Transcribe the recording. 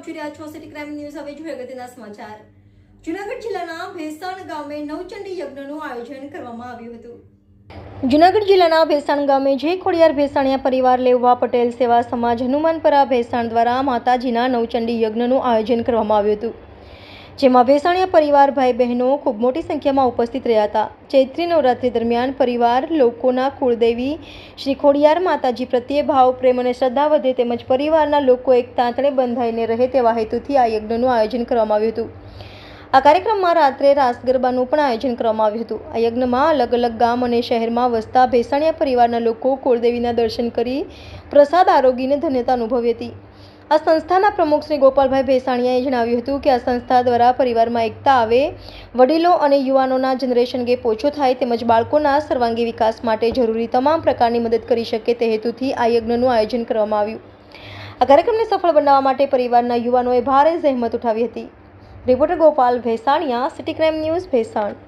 જોઈ રહ્યા છો સિટી ક્રાઇમ ન્યૂઝ. હવે જોઈએ અગત્યના સમાચાર. જુનાગઢ જિલ્લાના ભેસાણ ગામે નવચંડી યજ્ઞનું આયોજન કરવામાં આવ્યું હતું. જુનાગઢ જિલ્લાના ભેસાણ ગામે જે ખોડિયાર ભેસાણિયા પરિવાર લેવવા પટેલ સેવા સમાજ હનુમાનપરા ભેસાણ દ્વારા માતાજીના નવચંડી યજ્ઞનું આયોજન કરવામાં આવ્યું હતું. જેમાં ભેસાણિયા પરિવાર ભાઈ બહેનો ખૂબ મોટી સંખ્યામાં ઉપસ્થિત રહ્યા હતા. ચૈત્રી નવરાત્રિ દરમિયાન પરિવાર લોકોના કુળદેવી શ્રી ખોડિયાર માતાજી પ્રત્યે ભાવ, પ્રેમ અને શ્રદ્ધા વધે તેમજ પરિવારના લોકો એક તાંતણે બંધાઈને રહે તેવા હેતુથી આ યજ્ઞનું આયોજન કરવામાં આવ્યું હતું. આ કાર્યક્રમમાં રાત્રે રાસ ગરબાનું પણ આયોજન કરવામાં આવ્યું હતું. આ યજ્ઞમાં અલગ અલગ ગામ અને શહેરમાં વસતા ભેસાણિયા પરિવારના લોકો કુળદેવીના દર્શન કરી પ્રસાદ આરોગીને ધન્યતા અનુભવી હતી. આ સંસ્થાના પ્રમુખ શ્રી ગોપાલભાઈ ભેસાણીયાએ જણાવ્યું હતું કે આ સંસ્થા દ્વારા પરિવારમાં એકતા આવે, વડીલો અને યુવાનોના જનરેશન ગેપ ઓછો થાય તેમજ બાળકોના સર્વાંગી વિકાસ માટે જરૂરી તમામ પ્રકારની મદદ કરી શકે તે હેતુથી આ યજ્ઞનું આયોજન કરવામાં આવ્યું. આ કાર્યક્રમને સફળ બનાવવા માટે પરિવારના યુવાનોએ ભારે જહેમત ઉઠાવી હતી. Reporter Gopal Bhesaniya, city crime news, Bhesan.